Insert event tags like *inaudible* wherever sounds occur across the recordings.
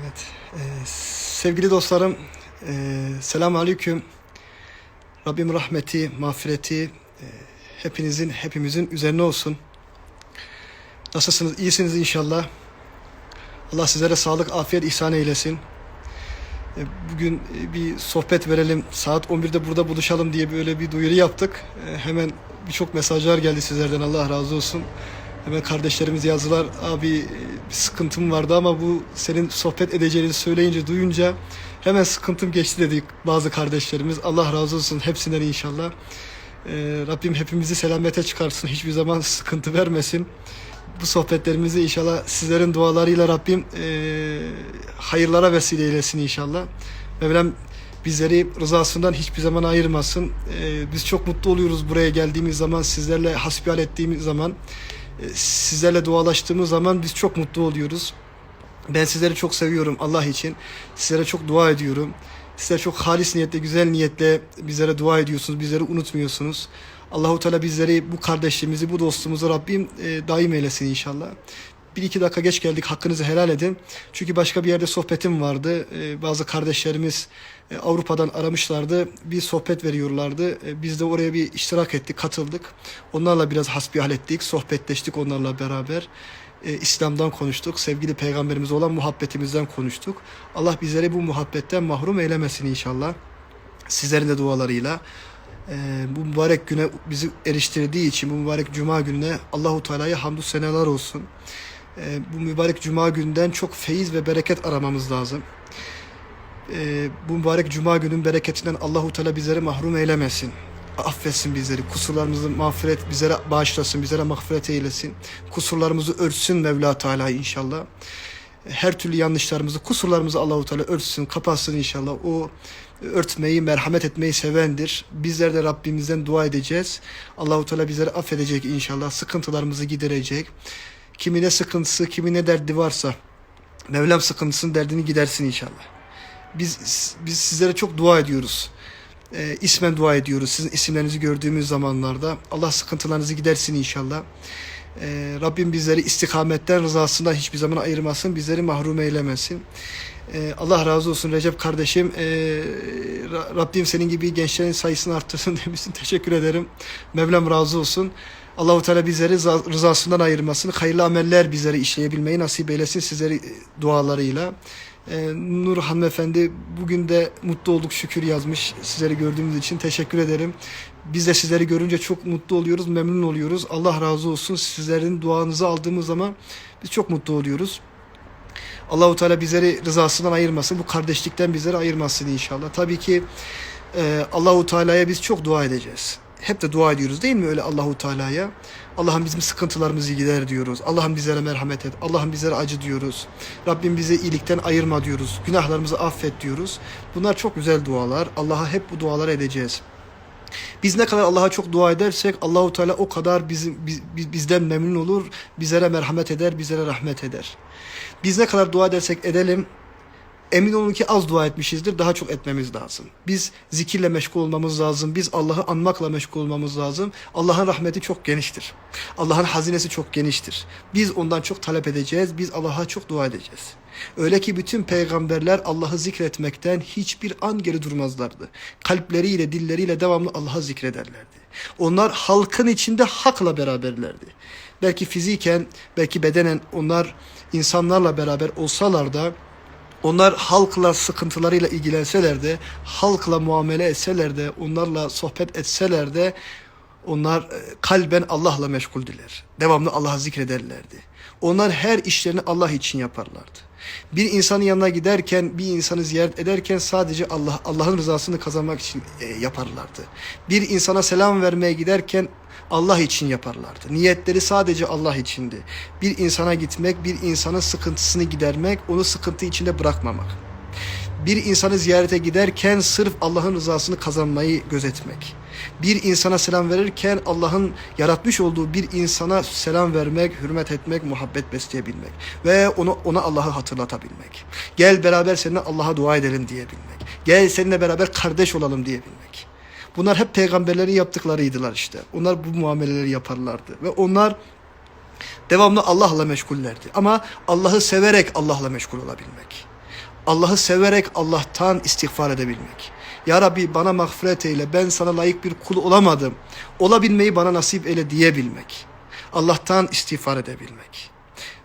Evet. e, sevgili dostlarım, e, selamun aleyküm. Rabbim rahmeti, mağfireti e, hepinizin, hepimizin üzerine olsun. Nasılsınız? İyisiniz inşallah. Allah sizlere sağlık, afiyet ihsan eylesin. E, Bugün e, bir sohbet verelim, saat 11'de burada buluşalım diye böyle bir duyuru yaptık. E, Hemen birçok mesajlar geldi sizlerden, Allah razı olsun. Hemen kardeşlerimiz yazdılar, abi bir sıkıntım vardı ama bu senin sohbet edeceğini söyleyince, duyunca hemen sıkıntım geçti dedik bazı kardeşlerimiz. Allah razı olsun hepsinden inşallah. Rabbim hepimizi selamete çıkarsın, hiçbir zaman sıkıntı vermesin bu sohbetlerimizi inşallah sizlerin dualarıyla Rabbim e, hayırlara vesile eylesin inşallah. Mevlam bizleri rızasından hiçbir zaman ayırmasın. E, biz çok mutlu oluyoruz buraya geldiğimiz zaman, sizlerle hasbihal ettiğimiz zaman, e, sizlerle dualaştığımız zaman biz çok mutlu oluyoruz. Ben sizleri çok seviyorum Allah için. Sizlere çok dua ediyorum. Sizler çok halis niyetle, güzel niyetle bizlere dua ediyorsunuz. Bizleri unutmuyorsunuz. Allahu Teala bizleri, bu kardeşliğimizi, bu dostumuzu Rabbim e, daim eylesin inşallah. Bir iki dakika geç geldik. Hakkınızı helal edin. Çünkü başka bir yerde sohbetim vardı. E, bazı kardeşlerimiz e, Avrupa'dan aramışlardı. Bir sohbet veriyorlardı. E, biz de oraya bir iştirak ettik, katıldık. Onlarla biraz hasbihal ettik, sohbetleştik onlarla beraber e, İslam'dan konuştuk. Sevgili peygamberimize olan muhabbetimizden konuştuk. Allah bizleri bu muhabbetten mahrum eylemesin inşallah. Sizlerin de dualarıyla. E, bu mübarek güne bizi eriştirdiği için bu mübarek cuma gününe Allahu Teala'ya hamdü senalar olsun. E, bu mübarek cuma günden çok feyiz ve bereket aramamız lazım. E, bu mübarek cuma günün bereketinden Allahu Teala bizleri mahrum eylemesin affetsin bizleri. Kusurlarımızı mağfiret bizlere bağışlasın, bizlere mağfiret eylesin. Kusurlarımızı örtsün Mevla Teala inşallah. Her türlü yanlışlarımızı, kusurlarımızı Allahu Teala örtsün, kapatsın inşallah. O örtmeyi, merhamet etmeyi sevendir. Bizler de Rabbimizden dua edeceğiz. Allahu Teala bizleri affedecek inşallah. Sıkıntılarımızı giderecek. Kimine sıkıntısı, kimine derdi varsa Mevlam sıkıntısının derdini gidersin inşallah. Biz biz sizlere çok dua ediyoruz e, ismen dua ediyoruz. Sizin isimlerinizi gördüğümüz zamanlarda. Allah sıkıntılarınızı gidersin inşallah. E, Rabbim bizleri istikametten, rızasından hiçbir zaman ayırmasın. Bizleri mahrum eylemesin. E, Allah razı olsun Recep kardeşim. E, Ra- Rabbim senin gibi gençlerin sayısını arttırsın *laughs* demişsin. Teşekkür ederim. Mevlam razı olsun. Allahu Teala bizleri rıza- rızasından ayırmasın. Hayırlı ameller bizleri işleyebilmeyi nasip eylesin sizleri e, dualarıyla. Ee, Nur hanımefendi bugün de mutlu olduk şükür yazmış sizleri gördüğümüz için teşekkür ederim. Biz de sizleri görünce çok mutlu oluyoruz, memnun oluyoruz. Allah razı olsun. Sizlerin duanızı aldığımız zaman biz çok mutlu oluyoruz. Allahu Teala bizleri rızasından ayırmasın. Bu kardeşlikten bizleri ayırmasın inşallah. Tabii ki e, Allahu Teala'ya biz çok dua edeceğiz. Hep de dua ediyoruz değil mi öyle Allahu Teala'ya? Allah'ım bizim sıkıntılarımızı gider diyoruz. Allah'ım bizlere merhamet et. Allah'ım bizlere acı diyoruz. Rabbim bizi iyilikten ayırma diyoruz. Günahlarımızı affet diyoruz. Bunlar çok güzel dualar. Allah'a hep bu duaları edeceğiz. Biz ne kadar Allah'a çok dua edersek Allahu Teala o kadar bizim biz- biz- bizden memnun olur, bizlere merhamet eder, bizlere rahmet eder. Biz ne kadar dua edersek edelim emin olun ki az dua etmişizdir. Daha çok etmemiz lazım. Biz zikirle meşgul olmamız lazım. Biz Allah'ı anmakla meşgul olmamız lazım. Allah'ın rahmeti çok geniştir. Allah'ın hazinesi çok geniştir. Biz ondan çok talep edeceğiz. Biz Allah'a çok dua edeceğiz. Öyle ki bütün peygamberler Allah'ı zikretmekten hiçbir an geri durmazlardı. Kalpleriyle, dilleriyle devamlı Allah'ı zikrederlerdi. Onlar halkın içinde hakla beraberlerdi. Belki fiziken, belki bedenen onlar insanlarla beraber olsalar da onlar halkla sıkıntılarıyla ilgilenseler de, halkla muamele etseler de, onlarla sohbet etseler de, onlar e, kalben Allah'la meşguldüler. Devamlı Allah'ı zikrederlerdi. Onlar her işlerini Allah için yaparlardı. Bir insanın yanına giderken, bir insanı ziyaret ederken sadece Allah Allah'ın rızasını kazanmak için e, yaparlardı. Bir insana selam vermeye giderken Allah için yaparlardı. Niyetleri sadece Allah içindi. Bir insana gitmek, bir insanın sıkıntısını gidermek, onu sıkıntı içinde bırakmamak. Bir insanı ziyarete giderken sırf Allah'ın rızasını kazanmayı gözetmek. Bir insana selam verirken Allah'ın yaratmış olduğu bir insana selam vermek, hürmet etmek, muhabbet besleyebilmek ve onu ona Allah'ı hatırlatabilmek. Gel beraber seninle Allah'a dua edelim diyebilmek. Gel seninle beraber kardeş olalım diyebilmek. Bunlar hep peygamberlerin yaptıklarıydılar işte. Onlar bu muameleleri yaparlardı. Ve onlar devamlı Allah'la meşgullerdi. Ama Allah'ı severek Allah'la meşgul olabilmek. Allah'ı severek Allah'tan istiğfar edebilmek. Ya Rabbi bana mağfiret eyle ben sana layık bir kul olamadım. Olabilmeyi bana nasip eyle diyebilmek. Allah'tan istiğfar edebilmek.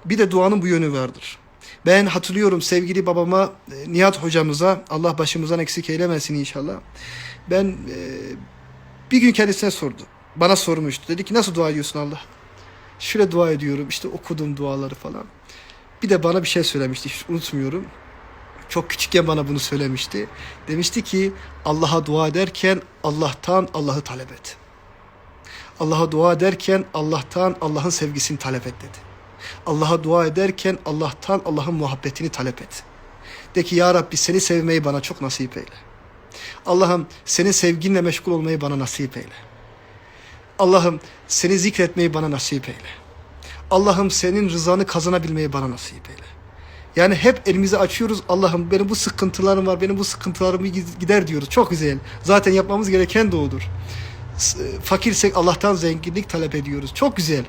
Bir de duanın bu yönü vardır. Ben hatırlıyorum sevgili babama e, Nihat hocamıza Allah başımızdan eksik eylemesin inşallah. Ben e, bir gün kendisine sordu. Bana sormuştu. Dedi ki nasıl dua ediyorsun Allah? Şöyle dua ediyorum işte okudum duaları falan. Bir de bana bir şey söylemişti hiç unutmuyorum. Çok küçükken bana bunu söylemişti. Demişti ki Allah'a dua ederken Allah'tan Allah'ı talep et. Allah'a dua ederken Allah'tan Allah'ın sevgisini talep et dedi. Allah'a dua ederken Allah'tan Allah'ın muhabbetini talep et. De ki ya Rabbi seni sevmeyi bana çok nasip eyle. Allah'ım senin sevginle meşgul olmayı bana nasip eyle. Allah'ım seni zikretmeyi bana nasip eyle. Allah'ım senin rızanı kazanabilmeyi bana nasip eyle. Yani hep elimizi açıyoruz. Allah'ım benim bu sıkıntılarım var. Benim bu sıkıntılarımı gider diyoruz. Çok güzel. Zaten yapmamız gereken de odur. S- Fakirsek Allah'tan zenginlik talep ediyoruz. Çok güzel.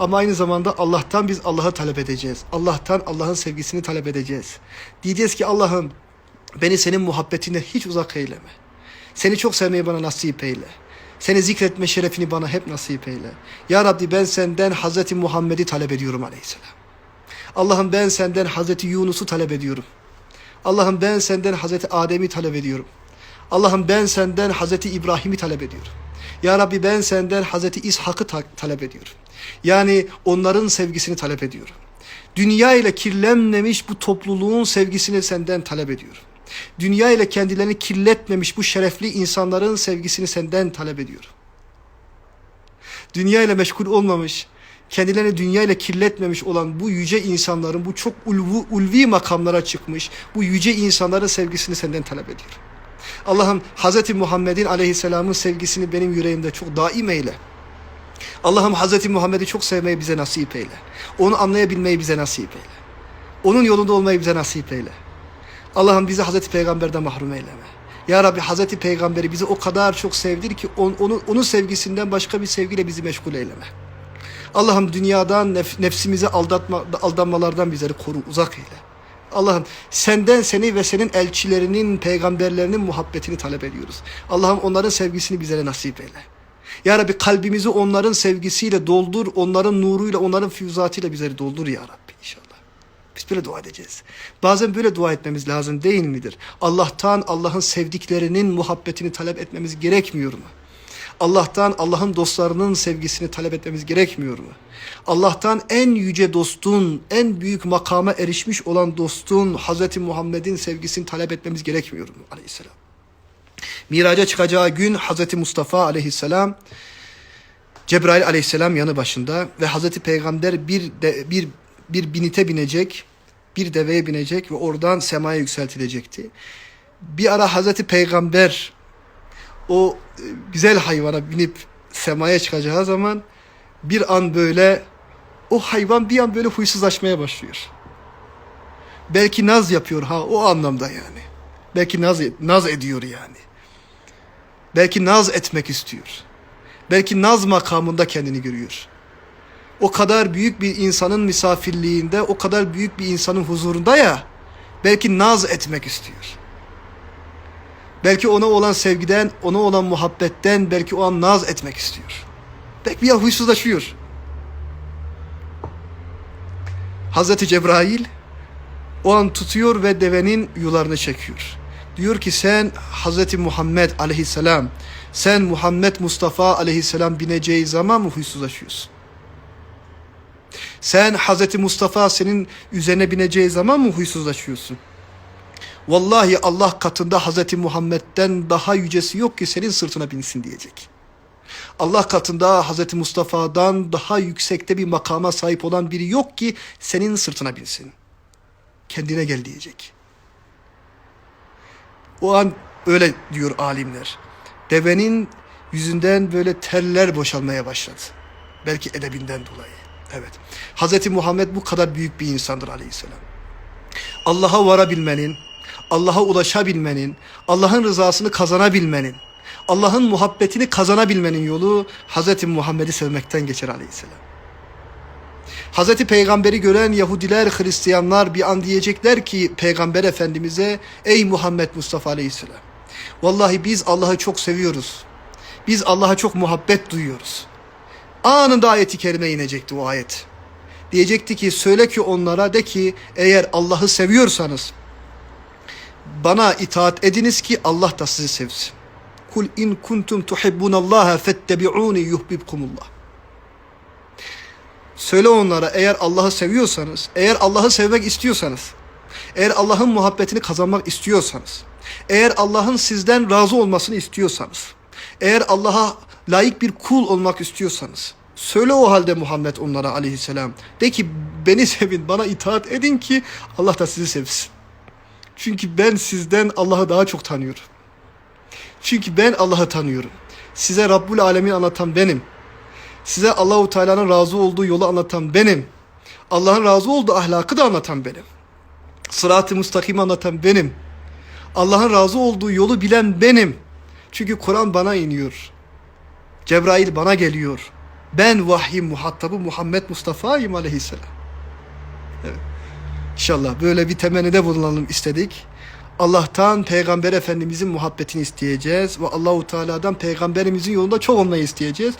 Ama aynı zamanda Allah'tan biz Allah'ı talep edeceğiz. Allah'tan Allah'ın sevgisini talep edeceğiz. Diyeceğiz ki Allah'ım beni senin muhabbetinden hiç uzak eyleme. Seni çok sevmeyi bana nasip eyle. Seni zikretme şerefini bana hep nasip eyle. Ya Rabbi ben senden Hazreti Muhammed'i talep ediyorum aleyhisselam. Allah'ım ben senden Hazreti Yunus'u talep ediyorum. Allah'ım ben senden Hazreti Adem'i talep ediyorum. Allah'ım ben senden Hazreti İbrahim'i talep ediyorum. Ya Rabbi ben senden Hazreti İshak'ı ta- talep ediyorum. Yani onların sevgisini talep ediyorum. Dünya ile kirlenmemiş bu topluluğun sevgisini senden talep ediyorum. Dünya ile kendilerini kirletmemiş bu şerefli insanların sevgisini senden talep ediyorum. Dünya ile meşgul olmamış, kendilerini dünya ile kirletmemiş olan bu yüce insanların, bu çok ulvu, ulvi makamlara çıkmış, bu yüce insanların sevgisini senden talep ediyorum. Allah'ım Hz. Muhammed'in aleyhisselamın sevgisini benim yüreğimde çok daim eyle. Allah'ım Hz. Muhammed'i çok sevmeyi bize nasip eyle. Onu anlayabilmeyi bize nasip eyle. Onun yolunda olmayı bize nasip eyle. Allah'ım bizi Hazreti Peygamber'den mahrum eyleme. Ya Rabbi Hazreti Peygamber'i bizi o kadar çok sevdir ki on, onu, onun sevgisinden başka bir sevgiyle bizi meşgul eyleme. Allah'ım dünyadan nef, nefsimizi aldatma, aldanmalardan bizleri koru, uzak eyle. Allah'ım senden seni ve senin elçilerinin, peygamberlerinin muhabbetini talep ediyoruz. Allah'ım onların sevgisini bizlere nasip eyle. Ya Rabbi kalbimizi onların sevgisiyle doldur, onların nuruyla, onların füyüzatıyla bizleri doldur ya Rabbi inşallah. Biz böyle dua edeceğiz. Bazen böyle dua etmemiz lazım değil midir? Allah'tan Allah'ın sevdiklerinin muhabbetini talep etmemiz gerekmiyor mu? Allah'tan Allah'ın dostlarının sevgisini talep etmemiz gerekmiyor mu? Allah'tan en yüce dostun, en büyük makama erişmiş olan dostun Hazreti Muhammed'in sevgisini talep etmemiz gerekmiyor mu aleyhisselam? Miraca çıkacağı gün Hazreti Mustafa aleyhisselam Cebrail aleyhisselam yanı başında ve Hazreti Peygamber bir de, bir bir binite binecek, bir deveye binecek ve oradan semaya yükseltilecekti. Bir ara Hazreti Peygamber o e, güzel hayvana binip semaya çıkacağı zaman bir an böyle o hayvan bir an böyle huysuzlaşmaya başlıyor. Belki naz yapıyor ha o anlamda yani. Belki naz naz ediyor yani. Belki naz etmek istiyor. Belki naz makamında kendini görüyor. O kadar büyük bir insanın misafirliğinde, o kadar büyük bir insanın huzurunda ya, belki naz etmek istiyor. Belki ona olan sevgiden, ona olan muhabbetten, belki o an naz etmek istiyor. Belki bir an huysuzlaşıyor. Hazreti Cebrail o an tutuyor ve devenin yularını çekiyor. Diyor ki sen Hazreti Muhammed aleyhisselam, sen Muhammed Mustafa aleyhisselam bineceği zaman mı huysuzlaşıyorsun? Sen Hazreti Mustafa senin üzerine bineceği zaman mı huysuzlaşıyorsun? Vallahi Allah katında Hazreti Muhammed'den daha yücesi yok ki senin sırtına binsin diyecek. Allah katında Hazreti Mustafa'dan daha yüksekte bir makama sahip olan biri yok ki senin sırtına binsin. Kendine gel diyecek. O an öyle diyor alimler. Devenin yüzünden böyle teller boşalmaya başladı. Belki edebinden dolayı. Evet. Hazreti Muhammed bu kadar büyük bir insandır aleyhisselam. Allah'a varabilmenin, Allah'a ulaşabilmenin, Allah'ın rızasını kazanabilmenin, Allah'ın muhabbetini kazanabilmenin yolu Hz. Muhammed'i sevmekten geçer aleyhisselam. Hz. Peygamber'i gören Yahudiler, Hristiyanlar bir an diyecekler ki Peygamber Efendimiz'e ey Muhammed Mustafa aleyhisselam. Vallahi biz Allah'ı çok seviyoruz. Biz Allah'a çok muhabbet duyuyoruz. Anında ayeti kerime inecekti o ayet. Diyecekti ki söyle ki onlara de ki eğer Allah'ı seviyorsanız bana itaat ediniz ki Allah da sizi sevsin. Kul in kuntum tuhibbunallaha fettebi'uni yuhibbukumullah. Söyle onlara eğer Allah'ı seviyorsanız, eğer Allah'ı sevmek istiyorsanız, eğer Allah'ın muhabbetini kazanmak istiyorsanız, eğer Allah'ın sizden razı olmasını istiyorsanız, eğer Allah'a layık bir kul olmak istiyorsanız, söyle o halde Muhammed onlara aleyhisselam. De ki beni sevin, bana itaat edin ki Allah da sizi sevsin. Çünkü ben sizden Allah'ı daha çok tanıyorum. Çünkü ben Allah'ı tanıyorum. Size Rabbul Alemin anlatan benim. Size Allahu Teala'nın razı olduğu yolu anlatan benim. Allah'ın razı olduğu ahlakı da anlatan benim. Sırat-ı müstakim anlatan benim. Allah'ın razı olduğu yolu bilen benim. Çünkü Kur'an bana iniyor. Cebrail bana geliyor. Ben vahyin muhatabı Muhammed Mustafa'yım aleyhisselam. Evet. İnşallah böyle bir temennide bulunalım istedik. Allah'tan Peygamber Efendimizin muhabbetini isteyeceğiz ve Allahu Teala'dan Peygamberimizin yolunda çok olmayı isteyeceğiz.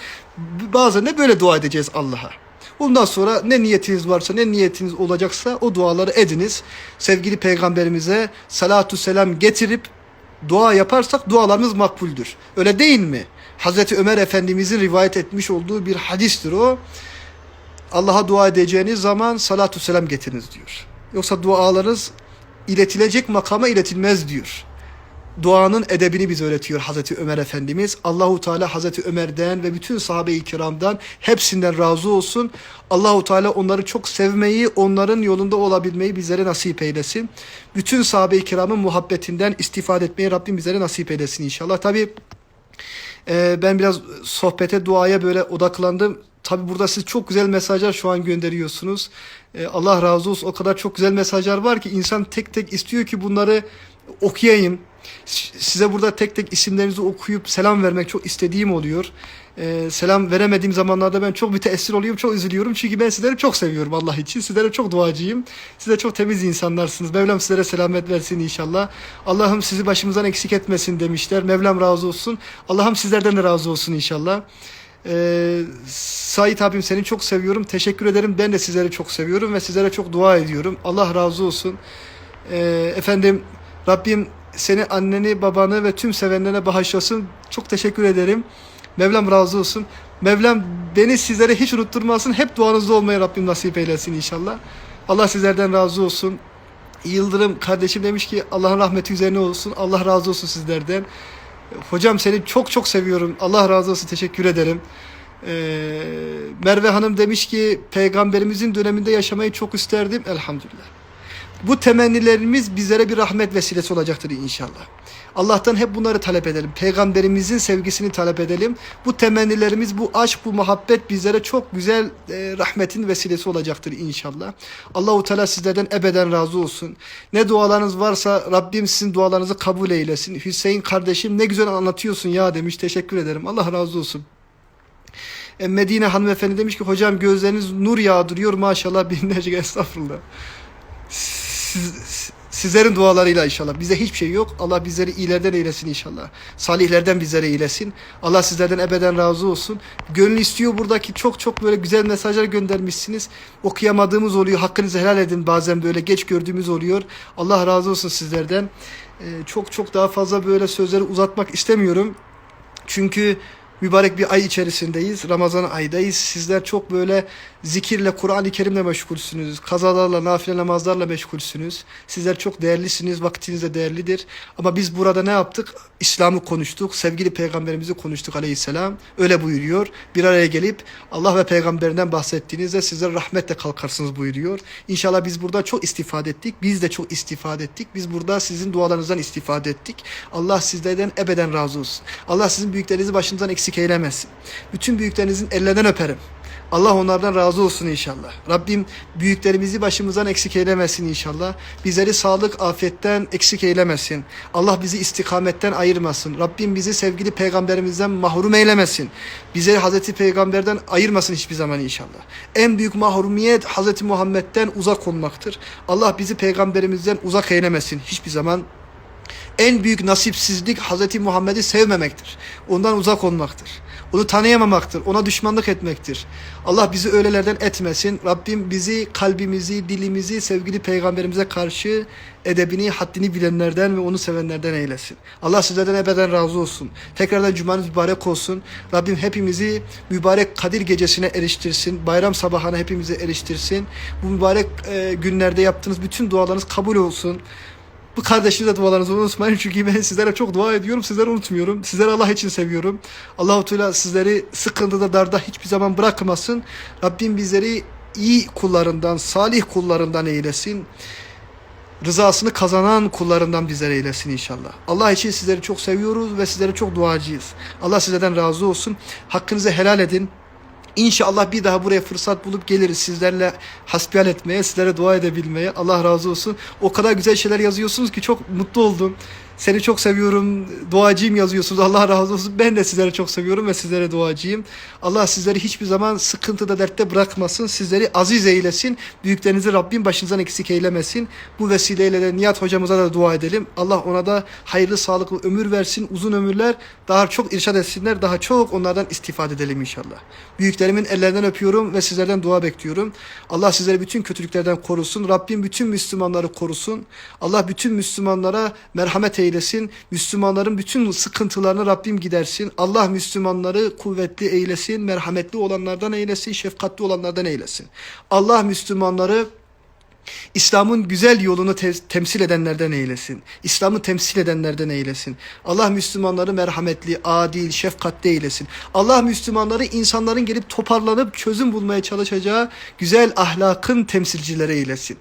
Bazen de böyle dua edeceğiz Allah'a. Bundan sonra ne niyetiniz varsa, ne niyetiniz olacaksa o duaları ediniz. Sevgili Peygamberimize salatu selam getirip dua yaparsak dualarımız makbuldür. Öyle değil mi? Hazreti Ömer Efendimizin rivayet etmiş olduğu bir hadistir o. Allah'a dua edeceğiniz zaman salatu selam getiriniz diyor. Yoksa dualarınız iletilecek makama iletilmez diyor. Duanın edebini bize öğretiyor Hazreti Ömer Efendimiz. Allahu Teala Hazreti Ömer'den ve bütün sahabe-i kiramdan hepsinden razı olsun. Allahu Teala onları çok sevmeyi, onların yolunda olabilmeyi bizlere nasip eylesin. Bütün sahabe-i kiramın muhabbetinden istifade etmeyi Rabbim bizlere nasip eylesin inşallah. Tabi e, ben biraz sohbete, duaya böyle odaklandım. Tabi burada siz çok güzel mesajlar şu an gönderiyorsunuz. E, Allah razı olsun. O kadar çok güzel mesajlar var ki insan tek tek istiyor ki bunları okuyayım. Size burada tek tek isimlerinizi okuyup selam vermek çok istediğim oluyor. Ee, selam veremediğim zamanlarda ben çok müteessir oluyorum, çok üzülüyorum. Çünkü ben sizleri çok seviyorum Allah için. Sizlere çok duacıyım. Siz de çok temiz insanlarsınız. Mevlam sizlere selamet versin inşallah. Allah'ım sizi başımızdan eksik etmesin demişler. Mevlam razı olsun. Allah'ım sizlerden de razı olsun inşallah. Ee, Sait abim seni çok seviyorum. Teşekkür ederim. Ben de sizleri çok seviyorum ve sizlere çok dua ediyorum. Allah razı olsun. Ee, efendim Rabbim seni anneni, babanı ve tüm sevenlerine bağışlasın. Çok teşekkür ederim. Mevlam razı olsun. Mevlam beni sizlere hiç unutturmasın. Hep duanızda olmayı Rabbim nasip eylesin inşallah. Allah sizlerden razı olsun. Yıldırım kardeşim demiş ki Allah'ın rahmeti üzerine olsun. Allah razı olsun sizlerden. Hocam seni çok çok seviyorum. Allah razı olsun. Teşekkür ederim. Ee, Merve Hanım demiş ki peygamberimizin döneminde yaşamayı çok isterdim. Elhamdülillah. Bu temennilerimiz bizlere bir rahmet vesilesi olacaktır inşallah. Allah'tan hep bunları talep edelim. Peygamberimizin sevgisini talep edelim. Bu temennilerimiz, bu aşk, bu muhabbet bizlere çok güzel e, rahmetin vesilesi olacaktır inşallah. Allahu Teala sizlerden ebeden razı olsun. Ne dualarınız varsa Rabbim sizin dualarınızı kabul eylesin. Hüseyin kardeşim ne güzel anlatıyorsun ya demiş. Teşekkür ederim. Allah razı olsun. E, Medine hanımefendi demiş ki hocam gözleriniz nur yağdırıyor maşallah *laughs* binlerce estağfurullah siz, sizlerin dualarıyla inşallah. Bize hiçbir şey yok. Allah bizleri iyilerden eylesin inşallah. Salihlerden bizlere eylesin. Allah sizlerden ebeden razı olsun. Gönül istiyor buradaki çok çok böyle güzel mesajlar göndermişsiniz. Okuyamadığımız oluyor. Hakkınızı helal edin bazen böyle geç gördüğümüz oluyor. Allah razı olsun sizlerden. Ee, çok çok daha fazla böyle sözleri uzatmak istemiyorum. Çünkü mübarek bir ay içerisindeyiz. Ramazan aydayız. Sizler çok böyle zikirle, Kur'an-ı Kerim'le meşgulsünüz. Kazalarla, nafile namazlarla meşgulsünüz. Sizler çok değerlisiniz. Vaktiniz de değerlidir. Ama biz burada ne yaptık? İslam'ı konuştuk. Sevgili peygamberimizi konuştuk aleyhisselam. Öyle buyuruyor. Bir araya gelip Allah ve peygamberinden bahsettiğinizde sizler rahmetle kalkarsınız buyuruyor. İnşallah biz burada çok istifade ettik. Biz de çok istifade ettik. Biz burada sizin dualarınızdan istifade ettik. Allah sizlerden ebeden razı olsun. Allah sizin büyüklerinizi başınızdan eksik eylemesin. Bütün büyüklerinizin ellerinden öperim. Allah onlardan razı olsun inşallah. Rabbim büyüklerimizi başımızdan eksik eylemesin inşallah. Bizleri sağlık, afiyetten eksik eylemesin. Allah bizi istikametten ayırmasın. Rabbim bizi sevgili peygamberimizden mahrum eylemesin. Bizleri Hazreti Peygamberden ayırmasın hiçbir zaman inşallah. En büyük mahrumiyet Hazreti Muhammed'den uzak olmaktır. Allah bizi peygamberimizden uzak eylemesin hiçbir zaman. En büyük nasipsizlik Hazreti Muhammed'i sevmemektir. Ondan uzak olmaktır. Onu tanıyamamaktır. Ona düşmanlık etmektir. Allah bizi öylelerden etmesin. Rabbim bizi, kalbimizi, dilimizi sevgili peygamberimize karşı edebini, haddini bilenlerden ve onu sevenlerden eylesin. Allah sizlerden ebeden razı olsun. Tekrardan cumanız mübarek olsun. Rabbim hepimizi mübarek Kadir gecesine eriştirsin. Bayram sabahına hepimizi eriştirsin. Bu mübarek e, günlerde yaptığınız bütün dualarınız kabul olsun. Bu kardeşinize dualarınızı unutmayın çünkü ben sizlere çok dua ediyorum. Sizleri unutmuyorum. Sizleri Allah için seviyorum. Allahu Teala sizleri sıkıntıda, darda hiçbir zaman bırakmasın. Rabbim bizleri iyi kullarından, salih kullarından eylesin. Rızasını kazanan kullarından bizlere eylesin inşallah. Allah için sizleri çok seviyoruz ve sizlere çok duacıyız. Allah sizlerden razı olsun. Hakkınızı helal edin. İnşallah bir daha buraya fırsat bulup geliriz sizlerle hasbihal etmeye, sizlere dua edebilmeye. Allah razı olsun. O kadar güzel şeyler yazıyorsunuz ki çok mutlu oldum. Seni çok seviyorum, duacıyım yazıyorsunuz. Allah razı olsun. Ben de sizleri çok seviyorum ve sizlere duacıyım. Allah sizleri hiçbir zaman sıkıntıda, dertte bırakmasın. Sizleri aziz eylesin. Büyüklerinizi Rabbim başınızdan eksik eylemesin. Bu vesileyle de Nihat hocamıza da dua edelim. Allah ona da hayırlı, sağlıklı ömür versin, uzun ömürler. Daha çok irşad etsinler, daha çok onlardan istifade edelim inşallah. Büyüklerimin ellerinden öpüyorum ve sizlerden dua bekliyorum. Allah sizleri bütün kötülüklerden korusun. Rabbim bütün Müslümanları korusun. Allah bütün Müslümanlara merhamet eylesin. Müslümanların bütün sıkıntılarını Rabbim gidersin. Allah Müslümanları kuvvetli eylesin, merhametli olanlardan eylesin, şefkatli olanlardan eylesin. Allah Müslümanları İslam'ın güzel yolunu te- temsil edenlerden eylesin. İslam'ı temsil edenlerden eylesin. Allah Müslümanları merhametli, adil, şefkatli eylesin. Allah Müslümanları insanların gelip toparlanıp çözüm bulmaya çalışacağı güzel ahlakın temsilcileri eylesin.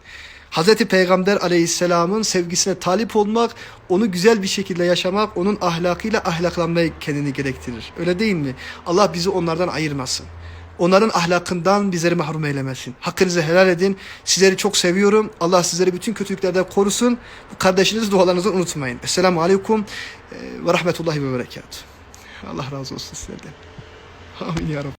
Hazreti Peygamber aleyhisselamın sevgisine talip olmak, onu güzel bir şekilde yaşamak, onun ahlakıyla ahlaklanmayı kendini gerektirir. Öyle değil mi? Allah bizi onlardan ayırmasın. Onların ahlakından bizleri mahrum eylemesin. Hakkınızı helal edin. Sizleri çok seviyorum. Allah sizleri bütün kötülüklerden korusun. Bu kardeşiniz dualarınızı unutmayın. Esselamu Aleyküm ve Rahmetullahi ve Berekatuhu. Allah razı olsun sizlerden. Amin ya Rabbi.